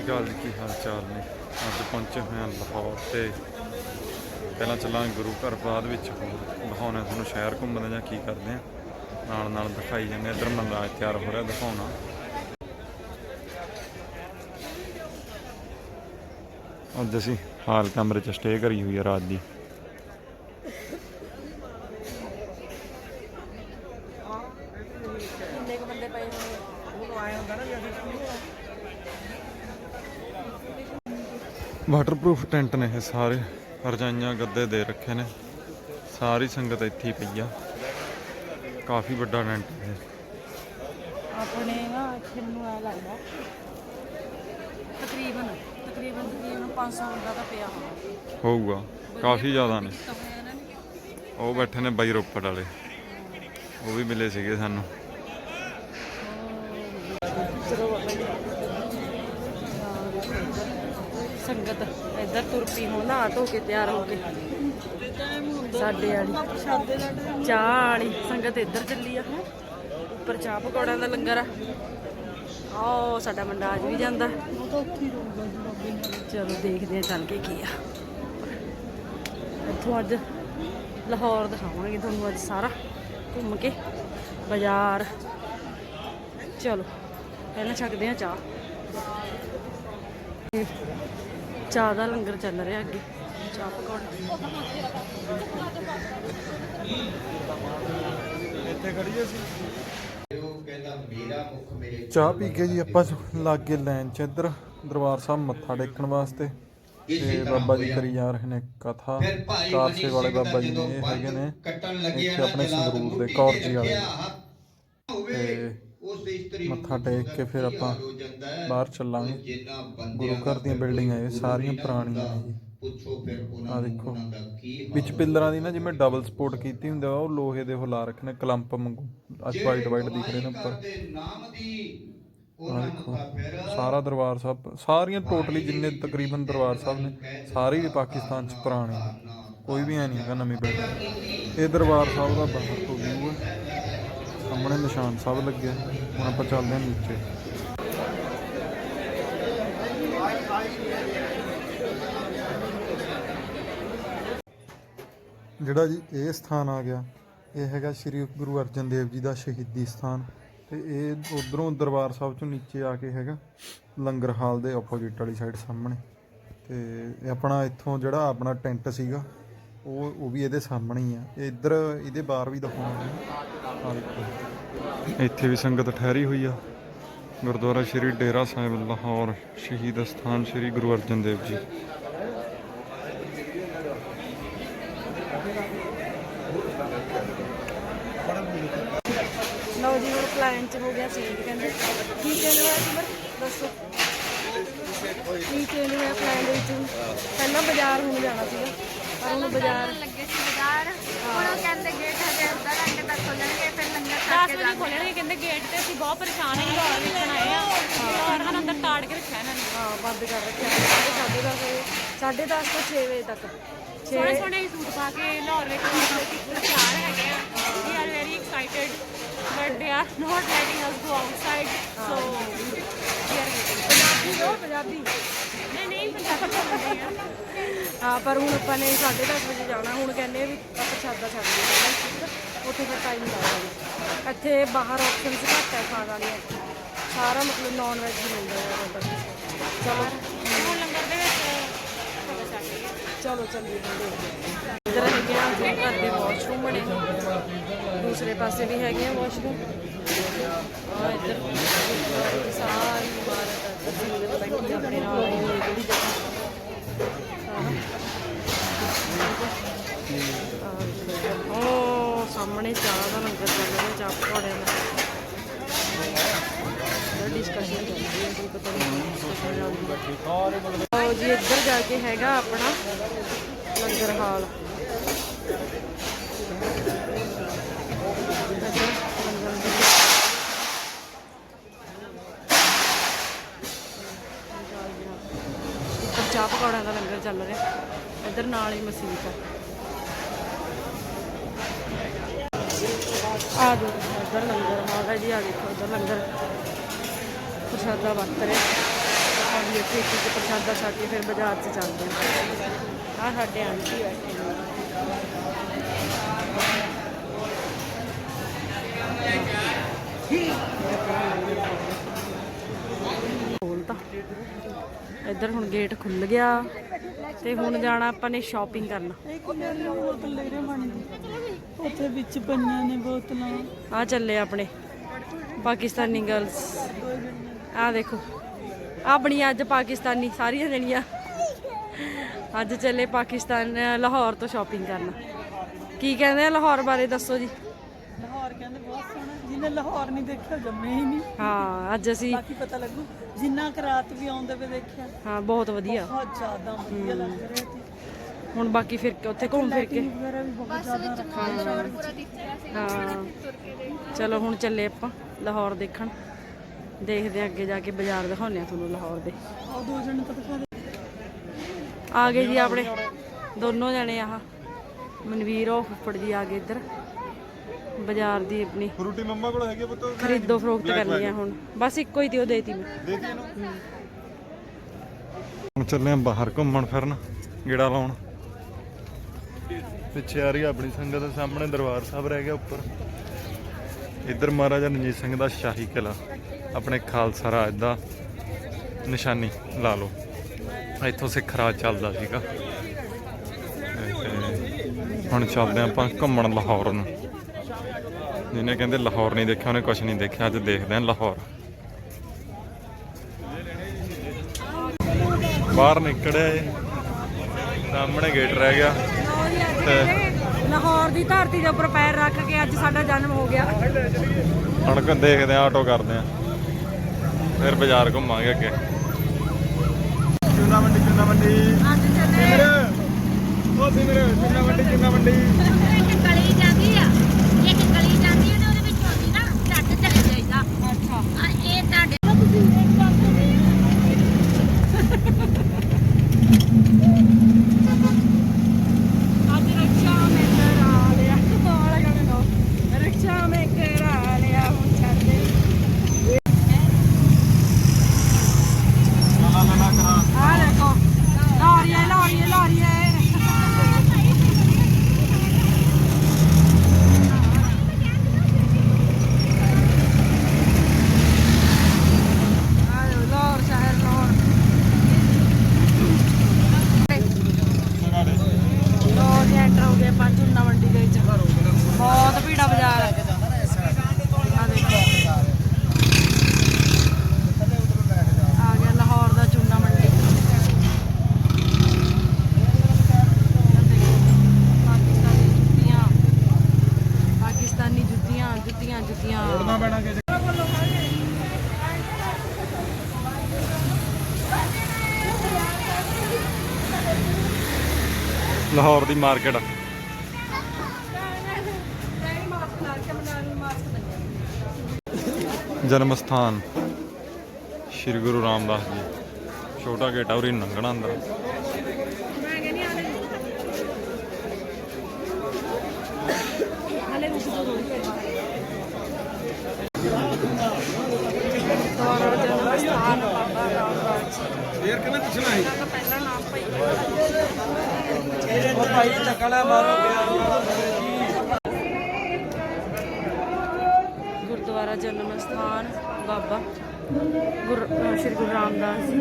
ਸ਼੍ਰੀ ਅਕਾਲ ਜੀ, ਕੀ ਹਾਲ ਚਾਲ ਨੇ? ਅੱਜ ਪਹੁੰਚੇ ਹੋਏ ਹਾਂ ਲਾਹੌਰ ਤੇ। ਪਹਿਲਾਂ ਚੱਲਾਂਗੇ ਗੁਰੂ ਘਰ, ਬਾਅਦ ਵਿੱਚ ਹੋਰ ਦਿਖਾਉਣਾ ਤੁਹਾਨੂੰ ਸ਼ਹਿਰ ਘੁੰਮਦੇ ਜਾਂ ਕੀ ਕਰਦੇ ਆ ਨਾਲ ਨਾਲ ਦਿਖਾਈ ਜਾਂਦੇ ਇਧਰ ਮਨਰਾਜ ਤਿਆਰ ਹੋ ਰਿਹਾ ਦਿਖਾਉਣਾ। ਅੱਜ ਅਸੀਂ ਹਾਲ ਕਮਰੇ 'ਚ ਸਟੇ ਕਰੀ ਹੋਈ ਹੈ ਰਾਤ ਦੀ ਕਿੰਨੇ ਕੁ ਬੰਦੇ ਪਏ ਹੋਣੇ ਉਹ ਆਏ ਹੁੰਦਾ ਨਾ ਵੀ ਅਸੀਂ ਵਾਟਰਪ੍ਰੂਫ ਟੈਂਟ ਨੇ ਇਹ ਸਾਰੇ। ਰਜਾਈਆਂ ਗੱਦੇ ਦੇ ਰੱਖੇ ਨੇ। ਸਾਰੀ ਸੰਗਤ ਇੱਥੇ ਹੀ ਪਈ ਆ। ਕਾਫੀ ਵੱਡਾ ਟੈਂਟ ਹੈ। ਆਪਣੇ ਨਾ ਇੱਥੇ ਮੈਨੂੰ ਐ ਲੱਗਦਾ ਤਕਰੀਬਨ ਤਕਰੀਬਨ ਤਕਰੀਬਨ 500 ਬੰਦਾ ਤਾਂ ਪਿਆ ਹੋਣਾ। ਹੋਊਗਾ। ਕਾਫੀ ਜ਼ਿਆਦਾ ਨੇ। ਨੇ। ਉਹ ਬੈਠੇ ਨੇ ਬਾਈ ਰੋਪੜ ਵਾਲੇ। ਉਹ ਵੀ ਮਿਲੇ ਸੀਗੇ ਸਾਨੂੰ ਸੰਗਤ ਇੱਧਰ ਤੁਰ ਪਈ ਧੋ ਕੇ ਤਿਆਰ ਹੋ ਕੇ। ਸਾਡੇ ਵਾਲੀ। ਚਾਹ ਵਾਲੀ। ਸੰਗਤ ਇੱਧਰ ਚੱਲੀ ਆ। ਉੱਪਰ ਚਾਹ ਪਕੌੜਿਆਂ ਦਾ ਲੰਗਰ ਆ। ਆਓ, ਸਾਡਾ ਮੁੰਡਾ ਅੱਜ ਵੀ ਜਾਂਦਾ। ਚਲੋ ਦੇਖਦੇ ਆ ਚੱਲ ਕੇ ਕੀ ਆ। ਇੱਥੋਂ ਅੱਜ ਲਾਹੌਰ ਦਿਖਾਵਾਂਗੇ ਤੁਹਾਨੂੰ ਅੱਜ ਸਾਰਾ। ਘੁੰਮ ਕੇ। ਬਾਜ਼ਾਰ। ਚਲੋ, ਪਹਿਲਾਂ ਛਕਦੇ ਆ ਚਾਹ। ਚਾਹ ਦਾ ਲੰਗਰ ਚੱਲ ਰਿਹਾ ਅੱਗੇ। ਚਾਹ ਪਕੌੜੇ। ਇੱਥੇ ਖੜੀਏ ਸੀ ਉਹ ਕਹਿੰਦਾ ਮੇਰਾ ਮੁਖ ਮੇਰੇ ਚਾਹ ਪੀ ਕੇ ਜੀ ਆਪਾਂ ਲੱਗ ਲਾਈਨ 'ਚ ਇੱਧਰ ਦਰਬਾਰ ਸਾਹਿਬ ਮੱਥਾ ਟੇਕਣ ਵਾਸਤੇ। ਤੇ ਬਾਬਾ ਜੀ ਕਰੀ ਜਾ ਰਹੇ ਨੇ ਕਥਾ। ਫਿਰ ਭਾਈ ਕਾਰਸੇ ਵਾਲੇ ਬਾਬਾ ਜੀ ਨੇ ਇਹ ਹੈਗੇ ਨੇ। ਇੱਥੇ ਆਪਣੇ ਸੰਗਰੂਰ ਦੇ ਕੌਰ ਜੀ ਵਾਲੇ ਤੇ ਉਸ ਇਸਤਰੀ ਨੂੰ ਮੱਥਾ ਟੇਕ ਕੇ ਫਿਰ ਆਪਾਂ। ਬਾਹਰ ਚੱਲਾਂਗੇ। ਗੁਰੂ ਘਰ ਦੀਆਂ ਬਿਲਡਿੰਗਾਂ ਇਹ ਸਾਰੀਆਂ ਪੁਰਾਣੀਆਂ ਨੇ। ਪੁੱਛੋ ਫਿਰ ਉਹਨਾਂ ਆਹ ਨੂੰ ਦੇਖੋ। ਉਹਨਾਂ ਦਾ ਕੀ ਹਾਲ ਵਿੱਚ ਪਿੱਲਰਾਂ ਦੀ ਨਾ ਜਿਵੇਂ ਡਬਲ ਸਪੋਰਟ ਕੀਤੀ ਹੁੰਦੀ ਆ ਉਹ ਲੋਹੇ ਦੇ ਉਹ ਲਾ ਰੱਖੇ ਨੇ ਕਲੰਪ ਵਾਂਗੂ ਅੱਜ ਵਾਈਟ ਵਾਈਟ ਦਿਖ ਰਹੇ ਨੇ ਉੱਪਰ। ਨਾਮ ਦੀ ਸਾਰਾ ਦਰਬਾਰ ਸਾਹਿਬ ਸਾਰੀਆਂ ਟੋਟਲੀ ਜਿੰਨੇ ਤਕਰੀਬਨ ਦਰਬਾਰ ਸਾਹਿਬ ਨੇ ਸਾਰੇ ਹੀ ਪਾਕਿਸਤਾਨ ਚ ਪੁਰਾਣੇ ਕੋਈ ਵੀ ਐ ਨਹੀਂ ਹੈਗਾ ਨਵੀਂ ਬਿਲਡਿੰਗ ਇਹ ਦਰਬਾਰ ਸਾਹਿਬ ਦਾ ਬਾਹਰ ਤੋਂ ਵਿਊ ਹੈ ਸਾਹਮਣੇ ਨਿਸ਼ਾਨ ਸਾਹਿਬ ਲੱਗਿਆ ਹੁਣ ਆਪਾਂ ਚੱਲਦੇ ਹਾਂ ਨੀਚੇ। ਜਿਹੜਾ ਜੀ ਇਹ ਸਥਾਨ ਆ ਗਿਆ, ਇਹ ਹੈਗਾ ਸ੍ਰੀ ਗੁਰੂ ਅਰਜਨ ਦੇਵ ਜੀ ਦਾ ਸ਼ਹੀਦੀ ਸਥਾਨ। ਤੇ ਇਹ ਉਧਰੋਂ ਦਰਬਾਰ ਸਾਹਿਬ ਚੋਂ ਨੀਚੇ ਆ ਕੇ ਹੈਗਾ, ਲੰਗਰ ਹਾਲ ਦੇ ਆਪੋਜ਼ਿਟ ਵਾਲੀ ਸਾਈਡ ਸਾਹਮਣੇ। ਤੇ ਆਪਣਾ ਇੱਥੋਂ ਜਿਹੜਾ ਆਪਣਾ ਟੈਂਟ ਸੀਗਾ, ਉਹ ਉਹ ਵੀ ਇਹਦੇ ਸਾਹਮਣੇ ਹੀ ਆ। ਇਹ ਇੱਧਰ, ਇਹਦੇ ਬਾਹਰ ਵੀ ਦਿਖਾਉਣਾ ਇੱਥੇ ਵੀ ਸੰਗਤ ਠਹਿਰੀ ਹੋਈ ਆ। ਗੁਰਦੁਆਰਾ ਸ੍ਰੀ ਡੇਰਾ ਸਾਹਿਬ ਲਾਹੌਰ ਸ਼ਹੀਦ ਸਥਾਨ ਸ੍ਰੀ ਗੁਰੂ ਅਰਜਨ ਦੇਵ ਜੀ। ਲਓ ਜੀ ਹੁਣ ਪਲਾਨ ਚ ਹੋ ਗਿਆ ਚੇਂਜ ਕਹਿੰਦੇ। ਕੀ ਚੇਂਜ ਹੋਇਆ ਸਿਮਰ ਦੱਸੋ। ਕੀ ਚੇਂਜ ਹੋਇਆ ਪਲਾਨ ਦੇ ਵਿੱਚ? ਪਹਿਲਾਂ ਬਾਜ਼ਾਰ ਹੁਣ ਜਾਣਾ ਸੀਗਾ ਪਰ ਹੁਣ ਬਾਜ਼ਾਰ ਲੱਗੇ ਸੀ ਬਾਜ਼ਾਰ। ਹੁਣ ਉਹ ਕਹਿੰਦੇ ਗੇਟ ਹਜੇ ਅੱਧਾ ਘੰਟੇ ਤੱਕ ਖੋਲਣਗੇ 10 ਕੇ ਵਜੇ ਖੋਲਣਗੇ ਕਹਿੰਦੇ ਗੇਟ ਤੇ ਅਸੀਂ ਬਹੁਤ ਪਰੇਸ਼ਾਨ ਹਾਂ ਲਾਹੌਰ ਵੇਖਣ ਆਏ ਆ। ਔਰ ਹਨ ਅੰਦਰ ਤਾੜ ਕੇ ਰੱਖਿਆ ਇਹਨਾਂ ਨੇ। ਹਾਂ ਬੰਦ ਕਰ ਰੱਖਿਆ ਸਾਢੇ ਦਸ ਵਜੇ ਸਾਢੇ ਦਸ ਤੋਂ 6 ਵਜੇ ਤੱਕ। ਸੋਹਣੇ 6 ਸੋਹਣੇ ਸੂਟ ਪਾ ਕੇ ਲਾਹੌਰ ਵੇਖਣ ਵਾਸਤੇ ਤਿਆਰ ਹੈਗੇ ਆ। We are very excited but they are not letting us go outside so we are waiting Punjabi ਹੋ ਪੰਜਾਬੀ। ਨਹੀਂ ਨਹੀਂ ਪੰਜਾਬੀ ਬੋਲਦੇ ਆ। ਹਾਂ ਪਰ ਹੁਣ ਆਪਾਂ ਨੇ 10:30 ਵਜੇ ਜਾਣਾ ਹੁਣ ਕਹਿੰਦੇ ਆ ਵੀ ਆਪਾਂ ਪ੍ਰਸ਼ਾਦਾ ਛੱਡ ਆ? ਉੱਥੇ ਫਿਰ ਟਾਈਮ ਲੱਗਦਾ ਇੱਥੇ ਬਾਹਰ ਆਪਸ਼ਨਸ ਘੱਟ ਹੈ ਖਾਣ ਵਾਲੀਆਂ। ਸਾਰਾ ਮਤਲਬ ਨਾਨ ਵੈਜ ਹੀ ਮਿਲਦਾ ਹੈ ਉੱਧਰ ਚਲੋ। ਹੁਣ ਲੰਗਰ ਦੇ ਵਿੱਚ ਚੱਲ ਚੱਲੀਏ ਦੇਖਦੇ ਹਾਂ। ਇੱਧਰ ਹੈਗੇ ਆ ਘਰ ਦੇ ਵਾਸ਼ਰੂਮ ਬਣੇ। ਦੂਸਰੇ ਪਾਸੇ ਵੀ ਹੈਗੇ ਆ ਵਾਸ਼ਰੂਮ ਆ ਇੱਧਰ ਸਾਰੀ ਇਮਾਰਤ ਆ। ਇੱਧਰ ਸੰਗਤ ਬੈਠੀ ਆਪਣੇ ਨਾਲ ਜਿਹੜੀ ਜਗ੍ਹਾ। ਸਾਰਾ ਉਹ ਸਾਹਮਣੇ ਚਾਹ ਦਾ ਲੰਗਰ ਚੱਲ ਰਿਹਾ, ਚਾਹ ਪਕੌੜਿਆਂ ਦਾ। ਡਿਸਕਸ਼ਨ ਚੱਲ ਰਹੀ ਹੈ ਕੋਈ ਪਤਾ ਨਹੀਂ ਲਓ ਜੀ, ਇੱਧਰ ਜਾ ਕੇ ਹੈਗਾ ਆਪਣਾ ਲੰਗਰ ਹਾਲ। ਚਾਹ ਪਕੌੜਿਆਂ ਦਾ ਲੰਗਰ ਚੱਲ ਰਿਹਾ, ਇੱਧਰ ਨਾਲ ਹੀ ਮਸੀਤ ਹੈ ਆ ਜੋ ਇੱਧਰ ਲੰਗਰ ਹਾਲ ਜੀ ਆ ਦੇਖੋ ਇੱਧਰ ਲੰਗਰ। ਪ੍ਰਸ਼ਾਦਾ ਵਰਤ ਰਿਹਾ। ਵੀ ਇੱਥੇ ਇੱਕ ਪ੍ਰਸ਼ਾਦਾ ਛਕ ਕੇ ਫਿਰ ਬਾਜ਼ਾਰ 'ਚ ਚੱਲਦੇ ਹਾਂ ਆ ਸਾਡੇ ਆਂਟੀ ਬੈਠੇ ਨੇ। ਖੋਲਤਾ ਇੱਧਰ ਹੁਣ ਗੇਟ ਖੁੱਲ ਗਿਆ ਤੇ ਹੁਣ ਜਾਣਾ ਆਪਾਂ ਨੇ ਸ਼ਾਪਿੰਗ ਕਰਨ। ਉੱਥੇ ਵਿੱਚ ਪਈਆਂ ਨੇ ਬੋਤਲਾਂ। ਆ ਚੱਲੇ ਆਪਣੇ ਪਾਕਿਸਤਾਨੀ ਗਰਲਸ ਆ ਦੇਖੋ ਆ ਬਣੀ ਅੱਜ ਪਾਕਿਸਤਾਨੀ ਸਾਰੀਆਂ ਜਣੀਆਂ ਅੱਜ ਚੱਲੇ ਪਾਕਿਸਤਾਨ ਲਾਹੌਰ ਤੋਂ ਸ਼ਾਪਿੰਗ ਕਰਨ। ਕੀ ਕਹਿੰਦੇ ਆ ਲਾਹੌਰ ਬਾਰੇ ਦੱਸੋ ਜੀ? ਲਾਹੌਰ ਕਹਿੰਦੇ ਬਹੁਤ ਸੋਹਣਾ। ਜਿਹਨੇ ਲਾਹੌਰ ਨਹੀਂ ਦੇਖਿਆ ਜੰਮੇ ਹੀ ਨਹੀਂ। ਹਾਂ ਅੱਜ ਅਸੀਂ ਬਾਕੀ ਪਤਾ ਲੱਗੂ। ਜਿੰਨਾ ਕੁ ਰਾਤ ਵੀ ਆਉਂਦੇ ਵੇ ਦੇਖਿਆ। ਹਾਂ ਬਹੁਤ ਵਧੀਆ। ਬਹੁਤ ਜ਼ਿਆਦਾ ਵਧੀਆ ਲੱਗ ਰਿਹਾ ਸੀ। ਹੁਣ ਬਾਕੀ ਫਿਰ ਕੇ ਉੱਥੇ ਘੁੰਮ ਫਿਰ ਕੇ। ਵਗੈਰਾ ਵੀ ਬਹੁਤ ਜ਼ਿਆਦਾ ਰੱਖਿਆ ਹਾਂ। ਚਲੋ ਹੁਣ ਚੱਲੇ ਆਪਾਂ ਲਾਹੌਰ ਦੇਖਣ। ਦੇਖਦੇ ਆ ਅੱਗੇ ਜਾ ਕੇ ਬਾਜ਼ਾਰ ਦਿਖਾਉਂਦੇ ਆ ਤੁਹਾਨੂੰ ਲਾਹੌਰ ਦੇ। ਉਹ ਦੋ ਜਣੇ ਤਾਂ ਦਿਖਾ ਦੇ। ਆ ਗਏ ਜੀ ਆਪਣੇ। ਦੋਨੋਂ ਜਣੇ ਆਹ। ਮਨਵੀਰ ਉਹ ਫੁੱਫੜ ਜੀ ਆ ਗਏ ਇੱਧਰ। ਬਾਜ਼ਾਰ ਦੀ ਆਪਣੀ ਫਰੂਟੀ ਮੰਮਾ ਕੋਲ ਹੈਗੀ ਪੁੱਤ? ਖਰੀਦੋ ਫਰੋਖਤ ਕਰਨੀ ਆ ਹੁਣ। ਬਸ ਇੱਕੋ ਹੀ ਉਹ ਦੇਤੀ ਮੈਂ। ਦੇਤੀ ਇਹਨੂੰ ਹੁਣ ਚੱਲੇ ਆ ਬਾਹਰ ਘੁੰਮਣ ਫਿਰਨ ਗੇੜਾ ਲਾਉਣ। ਪਿੱਛੇ ਆ ਰਹੀ ਆਪਣੀ ਸੰਗਤ ਦੇ ਸਾਹਮਣੇ ਦਰਬਾਰ ਸਾਹਿਬ ਰਹਿ ਗਿਆ ਉੱਪਰ। ਇੱਧਰ ਮਹਾਰਾਜਾ ਰਣਜੀਤ ਸਿੰਘ ਦਾ ਸ਼ਾਹੀ ਕਿਲਾ ਆਪਣੇ ਖਾਲਸਾ ਰਾਜ ਦਾ ਨਿਸ਼ਾਨੀ ਲਾ ਲਓ। ਇੱਥੋਂ ਸਿੱਖ ਰਾਜ ਚੱਲਦਾ ਸੀਗਾ। ਹੁਣ ਚੱਲਦੇ ਆਪਾਂ ਘੁੰਮਣ ਲਾਹੌਰ ਨੂੰ। ਜਿਹਨੇ ਕਹਿੰਦੇ ਲਾਹੌਰ ਨਹੀਂ ਦੇਖਿਆ ਉਹਨੇ ਕੁਝ ਨਹੀਂ ਦੇਖਿਆ ਅੱਜ ਦੇਖਦੇ ਹਾਂ ਲਾਹੌਰ। ਬਾਹਰ ਨਿਕੜਿਆ ਏ ਸਾਹਮਣੇ ਗੇਟ ਰਹਿ ਗਿਆ। ਤੇ ਲਾਹੌਰ ਦੀ ਧਰਤੀ ਦੇ ਉੱਪਰ ਪੈਰ ਰੱਖ ਕੇ ਅੱਜ ਸਾਡਾ ਜਨਮ ਹੋ ਗਿਆ। ਹੁਣ ਕ ਦੇਖਦੇ ਆ ਆਟੋ ਕਰਦੇ ਆ ਫਿਰ ਬਾਜ਼ਾਰ ਘੁੰਮਾਂਗੇ ਅੱਗੇ। ਚੁਨਾ ਮੰਡੀ ਚੁਨਾ ਮੰਡੀ ਅੱਜ ਚੱਲੇ। ਉਹ ਸਿਮਰ ਚੁਨਾ ਮੰਡੀ ਚੁਨਾ ਮੰਡੀ ਇੱਕ ਗਲੀ ਜਾਂਦੀ ਆ ਇੱਕ ਗਲੀ ਜਾਂਦੀ ਉਹਦੇ ਉਹਦੇ ਵਿੱਚ ਆਉਂਦੀ ਨਾ ਝੱਟ ਚਲੇ ਜਾਈਦਾ ਅੱਛਾ ਆ ਇਹ ਤੁਹਾਡੇ ਅੱਜ ਰਕਸ਼ਾ ਮੈਂ ਕਰਾ ਲਿਆ ਵਾਲਾ ਗਾਣਾ ਗਾਓ ਰਕਸ਼ਾ ਮੈਂ ਕਰਾ ਲਿਆ ਹੁਣ ਛੱਡ ਦੇ ਆ ਦੇਖੋ ਲੋਰੀਏ ਲੋਰੀਏ ਲੋਰੀਏ ਆਇਓ ਲੋਰ ਸ਼ਹਿਰ ਲੋਰ ਲੋ ਜੀ ਐਂਟਰ ਹੋ ਗਏ ਪੰਜ ਚੁੰਨਾ ਮੰਡੀ ਦੇ ਵਿੱਚ ਬਹੁਤ ਭੀੜਾ ਬਾਜ਼ਾਰ ਹੈ ਆ ਦੇਖੋ ਆ ਗਿਆ ਲਾਹੌਰ ਦਾ ਚੁੰਨਾ ਮੰਡੀ ਆਹ ਦੇਖੋ, ਪਾਕਿਸਤਾਨੀ ਜੁੱਤੀਆਂ ਪਾਕਿਸਤਾਨੀ ਜੁੱਤੀਆਂ ਜੁੱਤੀਆਂ ਜੁੱਤੀਆਂ ਪੈਣਾ ਕਿ ਲਾਹੌਰ ਦੀ ਮਾਰਕੀਟ। ਜਨਮ ਸਥਾਨ ਸ੍ਰੀ ਗੁਰੂ ਰਾਮਦਾਸ ਜੀ। ਛੋਟਾ ਗੇਟ ਆ, ਉਰੀ ਲੰਘਣਾ ਅੰਦਰ। ਹਲੇ ਰੁਕ ਜਾਓ ਥੋੜੀ ਦੇਰ ਦੁਆਰਾ ਜਨਮ ਸਥਾਨ ਬਾਬਾ ਰਾਮਦਾਸ ਜੀ ਯਾਰ ਕਿਹਨੇ ਪੁੱਛਣਾ ਹੈ ਦਾ ਪਹਿਲਾ ਨਾਮ ਭਾਈ ਉਹ ਗੁਰਦੁਆਰਾ ਜਨਮ ਸਥਾਨ ਬਾਬਾ ਗੁਰ ਸ਼੍ਰੀ ਗੁਰੂ ਰਾਮਦਾਸ ਜੀ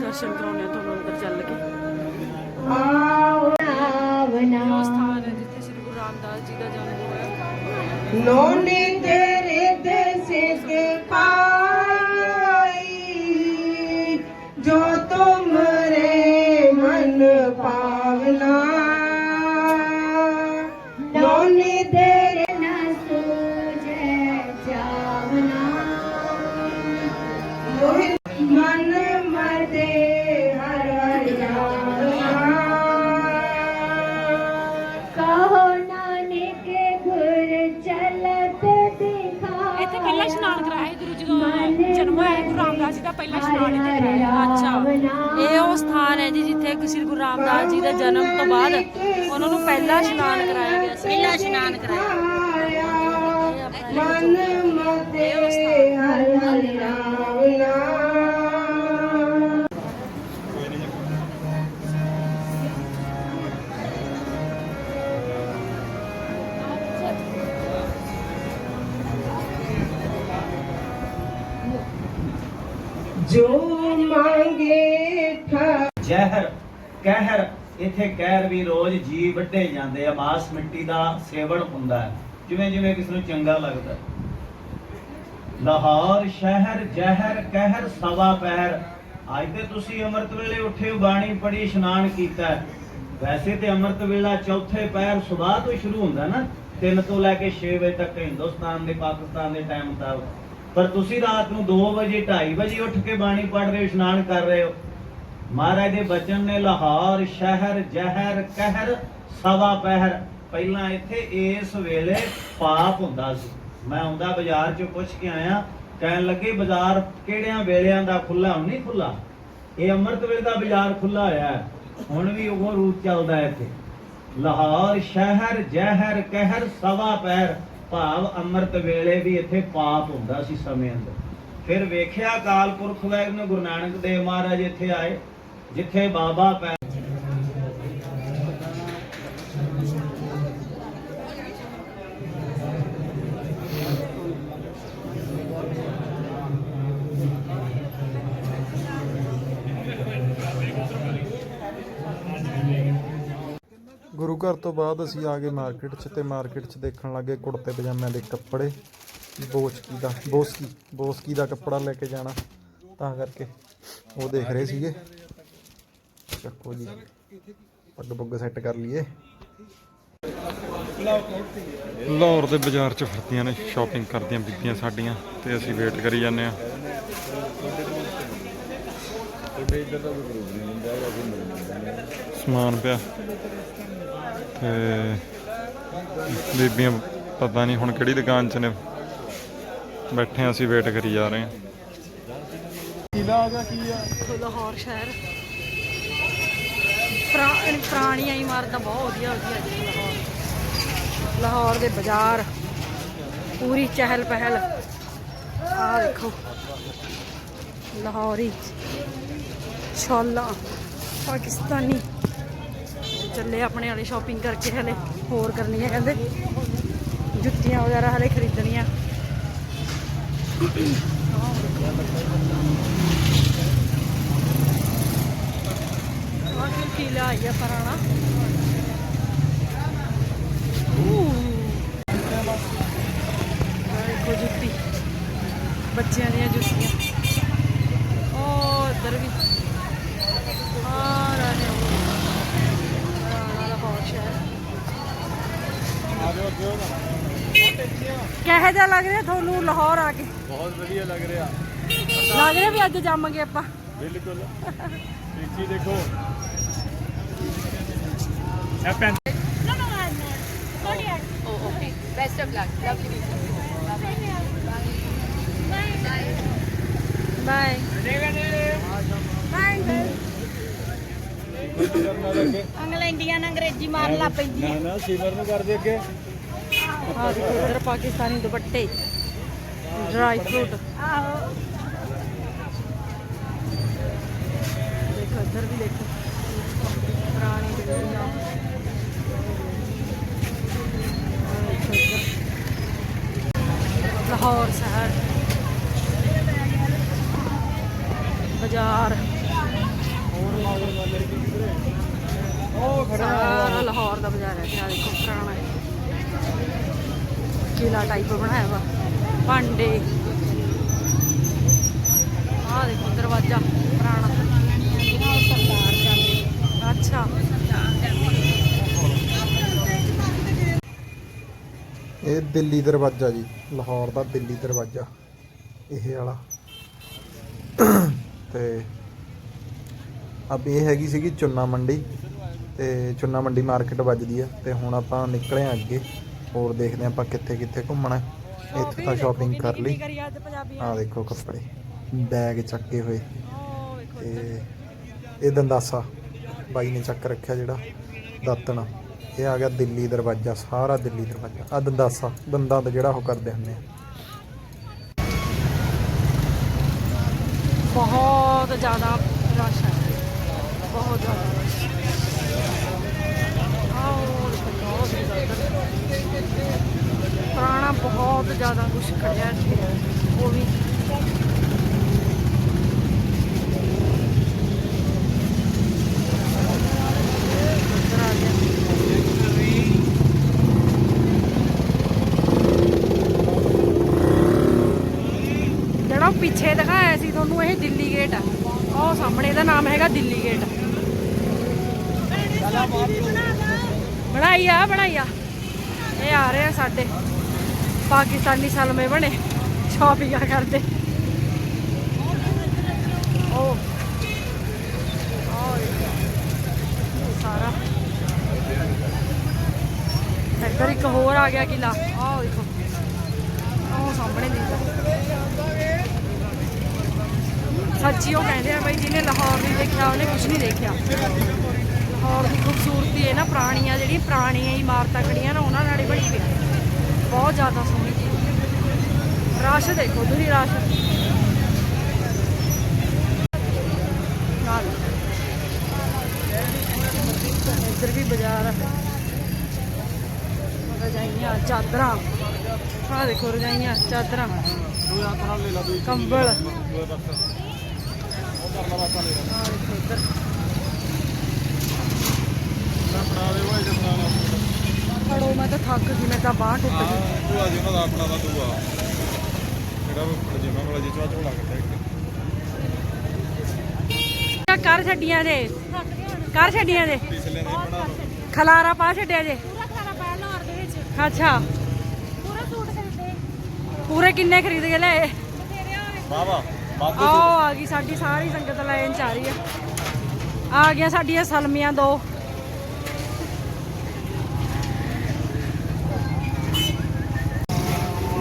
ਦਰਸ਼ਨ ਕਰਾਉਣੇ ਤੋਂ ਅੰਦਰ ਚੱਲ ਕੇ। ਆਵਣਾ ਸਥਾਨ ਜਿੱਥੇ ਸ਼੍ਰੀ ਗੁਰੂ ਰਾਮਦਾਸ ਜੀ ਦਾ ਜਨਮ ਹੋਇਆ। ਨੋ ਅੱਛਾ ਇਹ ਉਹ ਸਥਾਨ ਹੈ ਜੀ ਜਿੱਥੇ ਸ੍ਰੀ ਗੁਰੂ ਰਾਮਦਾਸ ਜੀ ਦੇ ਜਨਮ ਤੋਂ ਬਾਅਦ ਉਹਨਾਂ ਨੂੰ ਪਹਿਲਾ ਇਸ਼ਨਾਨ ਕਰਾਇਆ ਗਿਆ ਸੀ ਪਹਿਲਾ ਇਸ਼ਨਾਨ ਕਰਾਇਆ ਮਨ ਮਤੇ ਹਰਿ ਹਰਿ ਰਾਮ ਨਾਮ ਜੋ ਮੰਗੇ ਠਾ। ਜ਼ਹਿਰ, ਕਹਿਰ, ਇੱਥੇ ਕਹਿਰ ਵੀ ਰੋਜ਼ ਜੀ ਵੱਡੇ ਜਾਂਦੇ ਆ, ਮਾਸ ਮਿੱਟੀ ਦਾ ਸੇਵਨ ਹੁੰਦਾ ਹੈ। ਜਿਵੇਂ ਜਿਵੇਂ ਕਿਸ ਨੂੰ ਚੰਗਾ ਲੱਗਦਾ ਲਾਹੌਰ ਸ਼ਹਿਰ ਜ਼ਹਿਰ, ਕਹਿਰ ਸਵਾ ਪਹਿਰ ਅੱਜ ਤੇ ਤੁਸੀਂ ਅੰਮ੍ਰਿਤ ਵੇਲੇ ਉੱਠੇ ਬਾਣੀ ਪੜੀ ਇਸ਼ਨਾਨ ਕੀਤਾ ਵੈਸੇ ਤੇ ਅੰਮ੍ਰਿਤ ਵੇਲਾ ਚੌਥੇ ਪਹਿਰ ਸਵੇਰ ਤੋਂ ਸ਼ੁਰੂ ਹੁੰਦਾ ਨਾ। 3 ਤੋਂ ਲੈ ਕੇ 6 ਵਜੇ ਤੱਕ ਹਿੰਦੁਸਤਾਨ ਦੇ, ਪਾਕਿਸਤਾਨ ਦੇ ਟਾਈਮ ਮੁਤਾਬਕ। ਪਰ ਤੁਸੀਂ ਰਾਤ ਨੂੰ 2 ਵਜੇ 2:30 ਵਜੇ ਉੱਠ ਕੇ ਬਾਣੀ ਪੜ੍ਹ ਰਹੇ ਹੋ, ਇਸ਼ਨਾਨ ਕਰ ਰਹੇ ਹੋ। ਮਹਾਰਾਜ ਦੇ ਬਚਨ ਨੇ ਲਾਹੌਰ, ਸ਼ਹਿਰ, ਜ਼ਹਿਰ, ਕਹਿਰ, ਸਵਾ ਪਹਿਰ। ਪਹਿਲਾਂ ਇੱਥੇ ਇਸ ਵੇਲੇ ਪਾਪ ਹੁੰਦਾ ਸੀ। ਮੈਂ ਆਉਂਦਾ ਬਾਜ਼ਾਰ ਚ ਪੁੱਛ ਕੇ ਆਇਆ, ਕਹਿਣ ਲੱਗੇ, ਬਾਜ਼ਾਰ ਕਿਹੜਿਆਂ ਵੇਲਿਆਂ ਦਾ ਖੁੱਲਾ ਹੁਣ ਨਹੀਂ ਖੁੱਲਾ ਇਹ ਅੰਮ੍ਰਿਤ ਵੇਲੇ ਦਾ ਬਾਜ਼ਾਰ ਖੁੱਲਾ ਹੋਇਆ ਹੁਣ ਵੀ ਉਹ ਰੂਟ ਚੱਲਦਾ ਇੱਥੇ। ਲਾਹੌਰ, ਸ਼ਹਿਰ, ਜ਼ਹਿਰ, ਕਹਿਰ, ਸਵਾ ਪਹਿਰ। ਭਾਵ ਅੰਮ੍ਰਿਤ ਵੇਲੇ ਵੀ ਇੱਥੇ ਪਾਪ ਹੁੰਦਾ ਸੀ ਸਮੇਂ ਅੰਦਰ। ਫਿਰ ਵੇਖਿਆ ਅਕਾਲ ਪੁਰਖ ਵਾਹਿਗੁਰੂ ਨੇ ਗੁਰੂ ਨਾਨਕ ਦੇਵ ਮਹਾਰਾਜ ਇੱਥੇ ਆਏ, ਜਿੱਥੇ ਬਾਬਾ ਪੈ ਗੁਰੂ ਘਰ ਤੋਂ ਬਾਅਦ ਅਸੀਂ ਆ ਗਏ ਮਾਰਕੀਟ 'ਚ ਤੇ ਮਾਰਕੀਟ 'ਚ ਦੇਖਣ ਲੱਗੇ ਕੁੜਤੇ ਪਜਾਮਿਆਂ ਦੇ ਕੱਪੜੇ ਬੋਸਕੀ ਦਾ ਬੋਸਕੀ ਬੋਸਕੀ ਦਾ ਕੱਪੜਾ ਲੈ ਕੇ ਜਾਣਾ। ਤਾਂ ਕਰਕੇ ਉਹ ਦੇਖ ਰਹੇ ਸੀਗੇ। ਚੱਕੋ ਜੀ, ਪੱਗ ਪੁੱਗ ਸੈੱਟ ਕਰ ਲਈਏ। ਲਾਹੌਰ ਦੇ ਬਾਜ਼ਾਰ 'ਚ ਫਿਰਦੀਆਂ ਨੇ ਸ਼ਾਪਿੰਗ ਕਰਦੀਆਂ, ਬੀਬੀਆਂ ਸਾਡੀਆਂ, ਤੇ ਅਸੀਂ ਵੇਟ ਕਰੀ ਜਾਂਦੇ ਆ ਸਮਾਨ ਪਿਆ। ਤੇ ਬੀਬੀਆਂ ਪਤਾ ਨਹੀਂ ਹੁਣ ਕਿਹੜੀ ਦੁਕਾਨ 'ਚ ਨੇ। ਬੈਠੇ ਹਾਂ ਅਸੀਂ ਵੇਟ ਕਰੀ ਜਾ ਰਹੇ ਹਾਂ ਦੇਖੋ ਲਾਹੌਰ ਸ਼ਹਿਰ। ਪੁਰਾ- ਪੁਰਾਣੀਆਂ ਇਮਾਰਤਾਂ ਬਹੁਤ ਵਧੀਆ ਵਧੀਆ ਜੀ ਲਾਹੌਰ। ਲਾਹੌਰ ਦੇ ਬਾਜ਼ਾਰ। ਪੂਰੀ ਚਹਿਲ ਪਹਿਲ। ਆ ਦੇਖੋ। ਲਾਹੌਰੀ। ਛੋਲਾ ਪਾਕਿਸਤਾਨੀ। ਚੱਲੇ ਆਪਣੇ ਵਾਲੇ ਸ਼ਾਪਿੰਗ ਕਰਕੇ ਹਲੇ, ਹੋਰ ਕਰਨੀ ਹੈ ਕਹਿੰਦੇ। ਜੁੱਤੀਆਂ ਵਗੈਰਾ ਹਲੇ ਖਰੀਦਣੀਆਂ। ਆਹ ਕਿਲਾ ਆਇਆ ਪੁਰਾਣਾ। ਦੇਖੋ ਜੁੱਤੀ, ਬੱਚਿਆਂ ਦੀਆਂ ਜੁੱਤੀਆਂ। ਉਹ ਇਧਰ ਵੀ ਆ ਰਹੇ ਪੁਰਾਣਾ ਲਾਹੌਰ ਸ਼ਹਿਰ ਕਿਹੋ ਜਿਹਾ ਲੱਗ ਰਿਹਾ ਤੁਹਾਨੂੰ ਲਾਹੌਰ ਆ ਕੇ ਬਹੁਤ ਵਧੀਆ ਲੱਗ ਰਿਹਾ ਲੱਗ ਰਿਹਾ ਵੀ ਅੱਜ ਜੰਮ ਗਏ ਆਪਾਂ ਬਿਲਕੁਲ ਇੱਥੇ ਦੇਖੋ ਇਹ pen No, no, I'm not. Not yet. Oh, okay. Best of luck. Lovely Bye. ਅੰਗਲੈਂਡੀਆਂ ਨਾਲ ਅੰਗਰੇਜ਼ੀ ਮਾਰਨ ਲੱਗ ਪੈਂਦੀ ਨਾ ਨਾ ਸਿਮਰ ਨੂੰ ਕਰਦੇ ਅੱਗੇ ਹਾਂ, ਦੇਖੋ ਇੱਧਰ ਪਾਕਿਸਤਾਨੀ ਦੁਪੱਟੇ ਡਰਾਈ ਫਰੂਟ ਦੇਖੋ ਇੱਧਰ ਵੀ ਦੇਖੋ। ਪੁਰਾਣੀ ਬਿਲਡਿੰਗਾਂ ਆਹ ਦੇਖੋ ਇੱਧਰ। ਲਾਹੌਰ ਸ਼ਹਿਰ। ਬਾਜ਼ਾਰ। ਸਾਰਾ ਲਾਹੌਰ ਦਾ ਬਾਜ਼ਾਰ ਹੈ। ਤੇ ਆ ਦੇਖੋ ਪੁਰਾਣਾ। ਹੈ ਟਾਈਪ ਬਣਾਇਆ ਵਾ। ਭਾਂਡੇ। ਆਹ ਦੇਖੋ ਦਰਵਾਜ਼ਾ, ਪੁਰਾਣਾ। ਅੱਛਾ। ਇਹ ਦਿੱਲੀ ਦਰਵਾਜ਼ਾ ਜੀ, ਲਾਹੌਰ ਦਾ ਦਿੱਲੀ ਦਰਵਾਜ਼ਾ, ਇਹ ਵਾਲਾ। ਤੇ ਅਬ ਇਹ ਹੈਗੀ ਸੀਗੀ ਚੁੰਨਾ ਮੰਡੀ, ਤੇ ਚੁੰਨਾ ਮੰਡੀ ਮਾਰਕੀਟ ਵੱਜਦੀ ਆ, ਤੇ ਹੁਣ ਆਪਾਂ ਨਿਕਲੇ ਆ ਅੱਗੇ। ਹੋਰ ਦੇਖਦੇ ਆਪਾਂ ਕਿੱਥੇ ਕਿੱਥੇ ਘੁੰਮਣਾ। ਇੱਥੇ ਤਾਂ ਸ਼ਾਪਿੰਗ ਕਰ ਲਈ। ਆ ਦੇਖੋ ਕੱਪੜੇ ਬੈਗ ਚੱਕੇ ਹੋਏ। ਤੇ ਇਹ ਦੰਦਾਸਾ ਬਾਈ ਨੇ ਚੱਕ ਰੱਖਿਆ ਜਿਹੜਾ ਦਾਤਣ। ਇਹ ਆ ਗਿਆ ਦਿੱਲੀ ਦਰਵਾਜ਼ਾ ਸਾਰਾ ਦਿੱਲੀ ਦਰਵਾਜ਼ਾ। ਆ ਦੰਦਾਸਾ ਦੰਦਾਂ ਦਾ ਜਿਹੜਾ ਉਹ ਕਰਦੇ ਹੁੰਦੇ ਆ। ਬਹੁਤ ਜ਼ਿਆਦਾ ਰਸ਼ ਹੈ। ਬਹੁਤ ਜ਼ਿਆਦਾ ਪੁਰਾਣਾ ਬਹੁਤ ਜ਼ਿਆਦਾ ਕੁਛ ਖੜਿਆ ਇੱਥੇ ਉਹ ਵੀ ਜਿਹੜਾ ਪਿੱਛੇ ਦਿਖਾਇਆ ਸੀ ਤੁਹਾਨੂੰ, ਇਹ ਦਿੱਲੀ ਗੇਟ ਆ। ਉਹ ਸਾਹਮਣੇ ਦਾ ਨਾਮ ਹੈਗਾ ਦਿੱਲੀ ਗੇਟ ਬਣਾਈ ਆ ਬਣਾਈ ਆ। ਇਹ ਆ ਰਹੇ ਆ ਸਾਡੇ ਪਾਕਿਸਤਾਨੀ ਸਲਮੇ ਬਣੇ, ਸ਼ਾਪਿੰਗਾਂ ਕਰਦੇ। ਉਹ ਉਹ ਸਾਰਾ। ਇੱਧਰ ਇੱਕ ਹੋਰ ਆ ਗਿਆ ਕਿਲਾ। ਆਹ ਦੇਖੋ। ਉਹ ਸਾਹਮਣੇ ਦਿਖਦਾ ਸੱਚੀ ਉਹ ਕਹਿੰਦੇ ਆ ਬਈ ਜਿਹਨੇ ਲਾਹੌਰ ਨਹੀਂ ਦੇਖਿਆ, ਉਹਨੇ ਕੁਝ ਨਹੀਂ ਦੇਖਿਆ। ਲਾਹੌਰ ਦੀ ਖੂਬਸੂਰਤੀ ਹੈ ਨਾ, ਪੁਰਾਣੀਆਂ ਜਿਹੜੀਆਂ ਪੁਰਾਣੀਆਂ ਇਮਾਰਤਾਂ ਖੜੀਆਂ ਨਾ, ਉਹਨਾਂ ਨਾਲ ਹੀ ਬਣੀ ਪਈ ਬਹੁਤ ਜ਼ਿਆਦਾ ਸੋਹਣੀ ਚੀਜ਼ ਰਸ਼ ਦੇਖੋ, ਤੁਸੀਂ ਰਸ਼ ਨਾਲ। ਇੱਧਰ ਵੀ ਬਾਜ਼ਾਰ ਹੈ ਰਜਾਈਆਂ, ਚਾਦਰਾਂ। ਆਹ ਦੇਖੋ, ਰਜਾਈਆਂ, ਚਾਦਰਾਂ। ਕੰਬਲ। ਆਹ ਦੇਖੋ ਇੱਧਰ ਫੜੋ ਮੈਂ ਤਾਂ ਥੱਕ ਗਈ ਮੈਂ ਤਾਂ ਬਾਂਹ ਟੁੱਟ ਗਈ। ਤੂੰ ਆ ਜੀ ਉਹਨਾਂ ਦਾ ਆਪਣਾ ਦਾ ਤੂੰ ਆ। ਜਿਹੜਾ ਜਿਵੇਂ ਵਾਲਾ ਜਿਹਾ ਝੋਲਾ ਕੱਟਿਆ ਇੱਕ। ਕਰ ਛੱਡੀਆਂ ਜੇ। ਕਰ ਛੱਡੀਆਂ ਜੇ। ਪਿਛਲੇ ਨੇ ਬਣਾ ਖਲਾਰਾ ਪਾ ਛੱਡਿਆ ਜੇ। ਪੂਰਾ ਖਾਣਾ ਪਾਇਆ ਲਾਹੌਰ ਦੇ ਵਿੱਚ। ਅੱਛਾ। ਪੂਰਾ ਸੂਟ ਖਰੀਦੇ ਪੂਰੇ ਕਿੰਨੇ ਖਰੀਦ ਕੇ ਲਏ? ਵਾਵਾ ਆਓ ਆ ਗਈ ਸਾਡੀ ਸਾਰੀ ਸੰਗਤ ਲਾਈਨ ਚ ਆ ਰਹੀ ਆ। ਆ ਗਈਆਂ ਸਾਡੀਆਂ ਸਲਮੀਆਂ ਦੋ।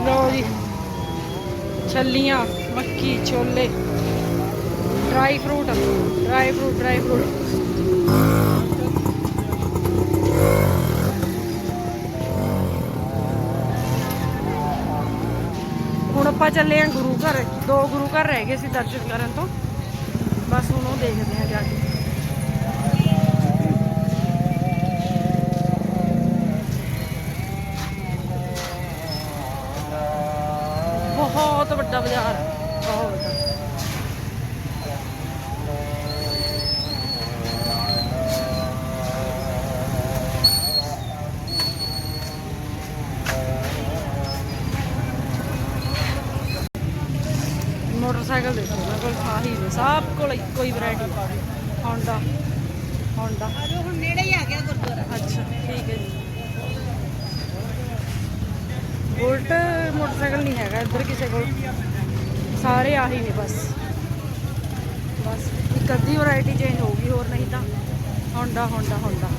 ਲੋ ਜੀ। ਛੱਲੀਆਂ, ਮੱਕੀ, ਛੋਲੇ dry fruit dry fruit dry fruit ਹੁਣ ਆਪਾਂ ਚੱਲੇ ਆਂ ਗੁਰੂ ਘਰ। ਦੋ ਗੁਰੂ ਘਰ ਰਹਿ ਗਏ ਸੀ ਦਰਸ਼ਨ ਕਰਨ ਤੋਂ। ਬਸ ਹੁਣ ਉਹ ਦੇਖਦੇ ਆਂ ਜਾ ਕੇ। ਸਭ ਕੋਲ ਇੱਕੋ ਹੀ ਵੈਰਾਈਟੀ ਹੋਂਡਾ ਹੋਂਡਾ ਹੁਣ ਨੇੜੇ ਹੀ ਆ ਗਿਆ ਗੁਰਦੁਆਰਾ। ਅੱਛਾ ਠੀਕ ਹੈ ਜੀ। ਬੁਲਟ ਮੋਟਰਸਾਈਕਲ ਨਹੀਂ ਹੈਗਾ ਇੱਧਰ ਕਿਸੇ ਕੋਲ। ਸਾਰੇ ਆਹੀ ਨੇ ਬਸ। ਬਸ ਇੱਕ ਅੱਧੀ ਵੈਰਾਈਟੀ ਚੇਂਜ ਹੋਊਗੀ ਹੋਰ ਨਹੀਂ ਤਾਂ। Honda Honda Honda